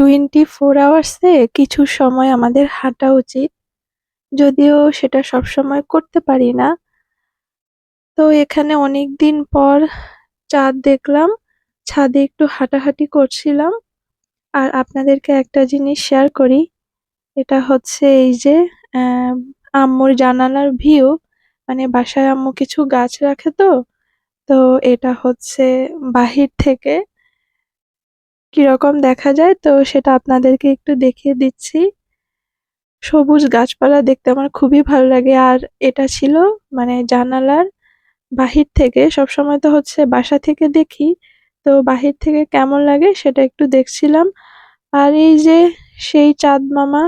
Twenty four আওয়ার্সে কিছু সময় আমাদের হাঁটা উচিত। যদিও সেটা সবসময় করতে পারি না। তো এখানে অনেক দিন পর চাঁদ দেখলাম, ছাদে একটু হাঁটাহাঁটি করছিলাম। আর আপনাদেরকে একটা জিনিস শেয়ার করি, এটা হচ্ছে এই যে আম্মুর জানালার ভিউ মানে বাসায় আম্মু কিছু গাছ রাখে তো তো এটা হচ্ছে বাহির থেকে কীরকম দেখা যায়, তো সেটা আপনাদেরকে একটু দেখিয়ে দিচ্ছি। সবুজ গাছপালা দেখতে আমার খুবই ভালো লাগে। আর এটা ছিল মানে জানালার বাহির থেকে, সবসময় তো হচ্ছে বাসা থেকে দেখি, তো বাহির থেকে কেমন লাগে সেটা একটু দেখছিলাম। আর এই যে সেই চাঁদ মামা,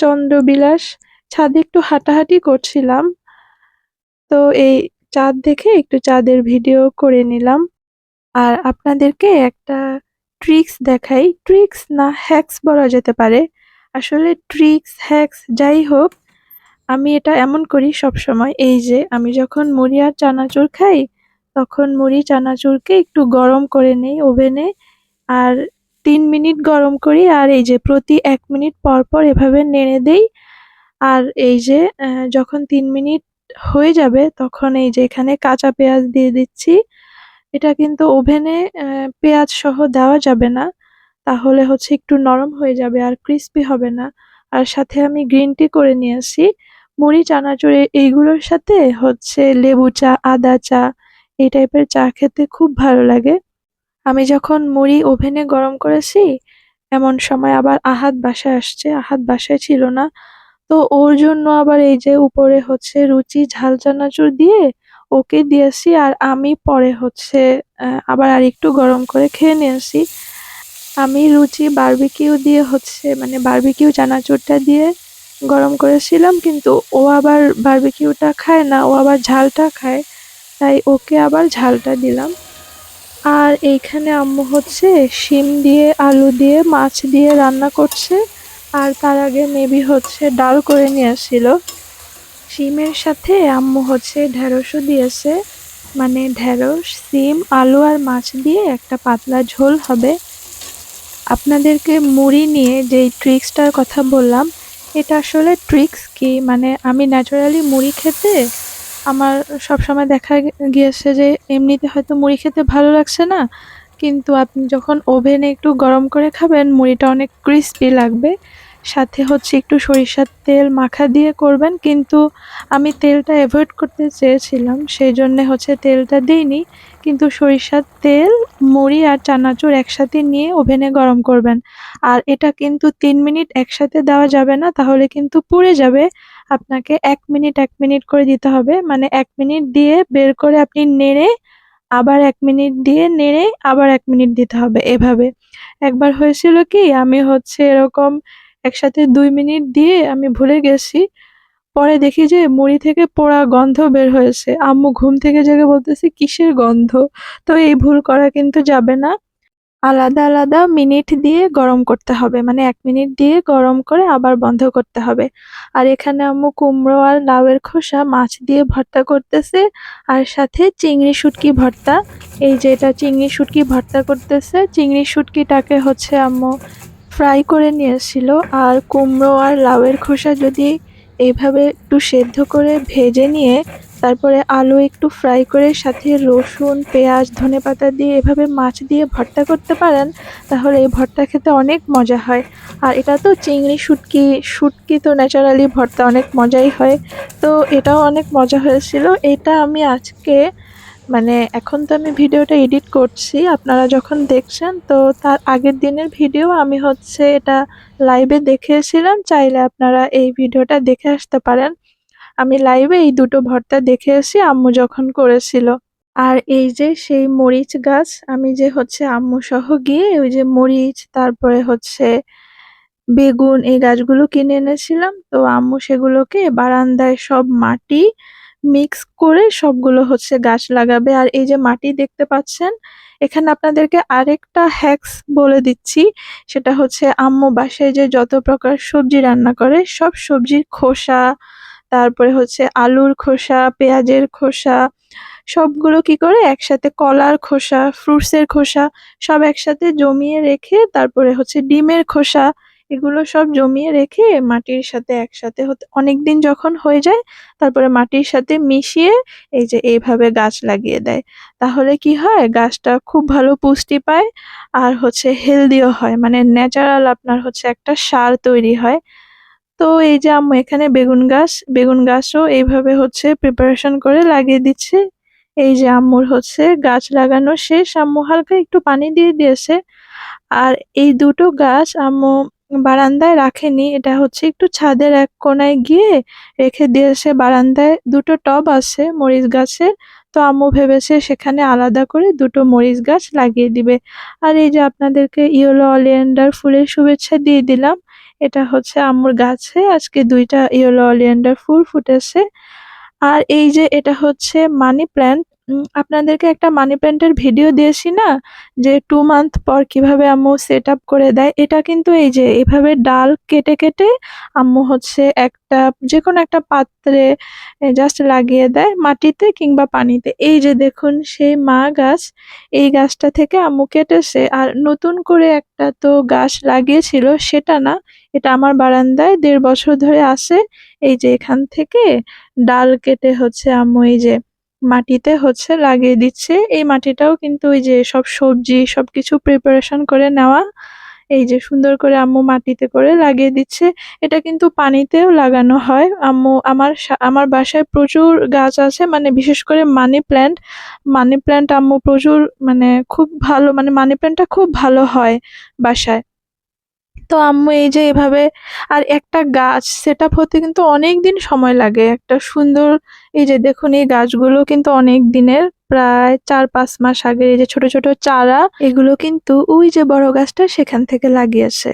চন্দ্রবিলাস, ছাদে একটু হাঁটাহাঁটি করছিলাম। তো এই চাঁদ দেখে একটু চাঁদের ভিডিও করে নিলাম। আর আপনাদেরকে একটা ট্রিক্স দেখাই। ট্রিক্স না হ্যাক্স বলা যেতে পারে। আসলে ট্রিক্স হ্যাক্স যাই হোক, আমি এটা এমন করি সব সময় এই যে আমি যখন মুড়ি আর চানাচুর খাই, তখন মুড়ি চানাচুরকে একটু গরম করে নেই ওভেনে আর তিন মিনিট গরম করি আর এই যে প্রতি এক মিনিট পর পর এভাবে নেড়ে দেই। আর এই যে যখন তিন মিনিট হয়ে যাবে, তখন এই যে এখানে কাঁচা পেঁয়াজ দিয়ে দিচ্ছি। এটা কিন্তু ওভেনে পেঁয়াজ সহ দেওয়া যাবে না। তাহলে হচ্ছে একটু নরম হয়ে যাবে আর ক্রিস্পি হবে না। আর সাথে আমি গ্রিন টি করে নিয়েছি। মুড়ি, চানাচুর এইগুলোর সাথে হচ্ছে লেবু চা, আদা চা, এই টাইপের চা খেতে খুব ভালো লাগে। আমি যখন মুড়ি ওভেনে গরম করেছি, এমন সময় আবার আহাত বাসায় আসছে। আহাত বাসায় ছিল না। তো ওর জন্য আবার এই যে উপরে হচ্ছে রুচি ঝাল চানাচুর দিয়ে ওকে দিয়েছি আর আমি পরে হচ্ছে আবার আর একটু গরম করে খেয়ে নিয়েছি আমি রুচি বারবিকিউ দিয়ে হচ্ছে মানে বারবিকিউ চানাচুরটা দিয়ে গরম করেছিলাম, কিন্তু ও আবার বারবিকিউটা খায় না, ও আবার ঝালটা খায়, তাই ওকে আবার ঝালটা দিলাম। আর এইখানে আম্মু হচ্ছে শিম দিয়ে, আলু দিয়ে, মাছ দিয়ে রান্না করছে, আর তার আগে মেবি হচ্ছে ডাল করে নিয়ে আসছিল শিমের সাথে আম্মু হচ্ছে ঢেঁড়সও দিয়েছে। মানে ঢেঁড়স, সিম, আলু আর মাছ দিয়ে একটা পাতলা ঝোল হবে। আপনাদেরকে মুড়ি নিয়ে যেই ট্রিক্সটার কথা বললাম, এটা আসলে ট্রিক্স কি? মানে আমি ন্যাচারালি মুড়ি খেতে আমার সবসময় দেখা গিয়েছে যে এমনিতে হয়তো মুড়ি খেতে ভালো লাগছে না, কিন্তু আপনি যখন ওভেনে একটু গরম করে খাবেন, মুড়িটা অনেক ক্রিস্পি লাগবে। সাথে হচ্ছে একটু সরিষার তেল মাখা দিয়ে করবেন, কিন্তু আমি তেলটা অ্যাভয়েড করতে চেয়েছিলাম, সেই জন্যে হচ্ছে তেলটা দিইনি। কিন্তু সরিষার তেল, মুড়ি আর চানাচুর একসাথে নিয়ে ওভেনে গরম করবেন। আর এটা কিন্তু তিন মিনিট একসাথে দেওয়া যাবে না, তাহলে কিন্তু পুড়ে যাবে। আপনাকে এক মিনিট এক মিনিট করে দিতে হবে। মানে এক মিনিট দিয়ে বের করে আপনি নেড়ে, আবার এক মিনিট দিয়ে নেড়ে, আবার এক মিনিট দিতে হবে এভাবে। একবার হয়েছিল কি, আমি হচ্ছে এরকম একসাথে দুই মিনিট দিয়ে আমি ভুলে গেছি। পরে দেখি যে মুড়ি থেকে পোড়া গন্ধ বের হয়েছে। আম্মু ঘুম থেকে জেগে বলতেছে, কিসের গন্ধ? তো এই ভুল করা কিন্তু যাবে না। আলাদা আলাদা মিনিট দিয়ে গরম করতে হবে। মানে এক মিনিট দিয়ে গরম করে আবার বন্ধ করতে হবে। আর এখানে আম্মু কুমড়ো আর লাউয়ের খোসা, মাছ দিয়ে ভর্তা করতেছে। আর সাথে চিংড়ি শুটকি ভর্তা। এই যে এটা চিংড়ি শুটকি ভর্তা করতেছে। চিংড়ি শুটকিটাকে হচ্ছে আম্মু ফ্রাই করে নিয়ে নিয়েছিল আর কুমড়ো আর লাউয়ের খোসা যদি এইভাবে একটু সেদ্ধ করে ভেজে নিয়ে তারপরে আলু একটু ফ্রাই করে সাথে রসুন, পেঁয়াজ, ধনেপাতা দিয়ে এভাবে মাছ দিয়ে ভর্তা করতে পারেন, তাহলে এই ভর্তা খেতে অনেক মজা হয়। আর এটা তো চিংড়ি, শুটকি শুটকি তো ন্যাচারালি ভর্তা অনেক মজাই হয়। তো এটাও অনেক মজা হয়েছিল। এটা আমি আজকে মানে এখন তো আমি ভিডিওটা এডিট করছি, আপনারা যখন দেখছেন তো তার আগের দিনের ভিডিও আমি হচ্ছে এটা লাইভে দেখেছিলাম, চাইলে আপনারা এই ভিডিওটা দেখে আসতে পারেন। আমি লাইভে এই দুটো ভর্তা দেখে এসেছি আম্মু যখন করেছিল। আর এই যে সেই মরিচ গাছ, আমি যে হচ্ছে আম্মু সহ গিয়ে ওই যে মরিচ, তারপরে হচ্ছে বেগুন এই গাছগুলো কিনে এনেছিলাম। তো আম্মু সেগুলোকে বারান্দায় সব মাটি মিক্স করে সবগুলো হচ্ছে গাছ লাগাবে। আর এই যে মাটি দেখতে পাচ্ছেন, এখানে আপনাদেরকে আরেকটা হ্যাক্স বলে দিচ্ছি। সেটা হচ্ছে আম্মু বাসায় যে যত প্রকার সবজি রান্না করে, সব সবজির খোসা, তারপরে হচ্ছে আলুর খোসা, পেঁয়াজের খোসা, সবগুলো কি করে? একসাথে কলার খোসা ফ্রুটস এর খোসা, সব একসাথে জমিয়ে রেখে তারপরে হচ্ছে ডিমের খোসা এগুলো সব জমিয়ে রেখে মাটির সাথে একসাথে হতে, অনেকদিন যখন হয়ে যায়, তারপরে মাটির সাথে মিশিয়ে এই যে এইভাবে গাছ লাগিয়ে দেয়। তাহলে কি হয়? গাছটা খুব ভালো পুষ্টি পায় আর হচ্ছে হেলদিও হয়। মানে ন্যাচারাল আপনার হচ্ছে একটা সার তৈরি হয়। তো এই যে আম্মু এখানে বেগুন গাছ, বেগুন গাছও এইভাবে হচ্ছে প্রিপারেশন করে লাগিয়ে দিচ্ছে। এই যে আম্মুর হচ্ছে গাছ লাগানো শেষ। আম্মু হালকা একটু পানি দিয়ে দিয়েছে। আর এই দুটো গাছ আম্মু বারান্দায় রাখেনি, এটা হচ্ছে একটু ছাদের এক কোনায় গিয়ে রেখে দিয়েছে বারান্দায় দুটো টব আছে মরিচ গাছের, তো আম্মু ভেবেছে সেখানে আলাদা করে দুটো মরিচ গাছ লাগিয়ে দিবে। আর এই যে আপনাদেরকে ইয়েলো অলিয়েন্ডার ফুলের শুভেচ্ছা দিয়ে দিলাম, এটা হচ্ছে আম্মুর গাছে, আজকে দুইটা ইয়েলো অলিয়েন্ডার ফুল ফুটেছে। আর এই যে এটা হচ্ছে মানি প্ল্যান্ট আপনাদেরকে একটা মানি প্ল্যান্টের ভিডিও দিয়েছি না? যে টু মান্থ পর কীভাবে আম্মু সেট আপ করে দেয়? এটা কিন্তু এই যে, এভাবে ডাল কেটে কেটে আম্মু হচ্ছে একটা যে কোনো একটা পাত্রে জাস্ট লাগিয়ে দেয় মাটিতে কিংবা পানিতে। এই যে দেখুন, সেই মা গাছ, এই গাছটা থেকে আম্মু কেটেছে। আর নতুন করে একটা তো গাছ লাগিয়েছিল, সেটা না, এটা আমার বারান্দায় দেড় বছর ধরে আসে এই যে এখান থেকে ডাল কেটে হচ্ছে আম্মু এই যে মাটিতে হচ্ছে লাগিয়ে দিচ্ছে। এই মাটিটাও কিন্তু ওই যে সব সবজি, সবকিছু প্রিপারেশন করে নেওয়া, এই যে সুন্দর করে আম্মু মাটিতে করে লাগিয়ে দিচ্ছে। এটা কিন্তু পানিতেও লাগানো হয়। আম্মু, আমার আমার বাসায় প্রচুর গাছ আছে মানে বিশেষ করে মানি প্ল্যান্ট মানি প্ল্যান্ট আম্মু প্রচুর মানে খুব ভালো মানে মানি প্ল্যান্টটা খুব ভালো হয় বাসায়। তো আম্মু এই যে এভাবে, আর একটা গাছ সেট আপ হতে কিন্তু অনেক দিন সময় লাগে। একটা সুন্দর, এই যে দেখুন এই গাছগুলো কিন্তু অনেক দিনের, প্রায় চার পাঁচ মাস আগে এই যে ছোট ছোট চারা, এগুলো কিন্তু ওই যে বড় গাছটা সেখান থেকে লাগিয়েছে।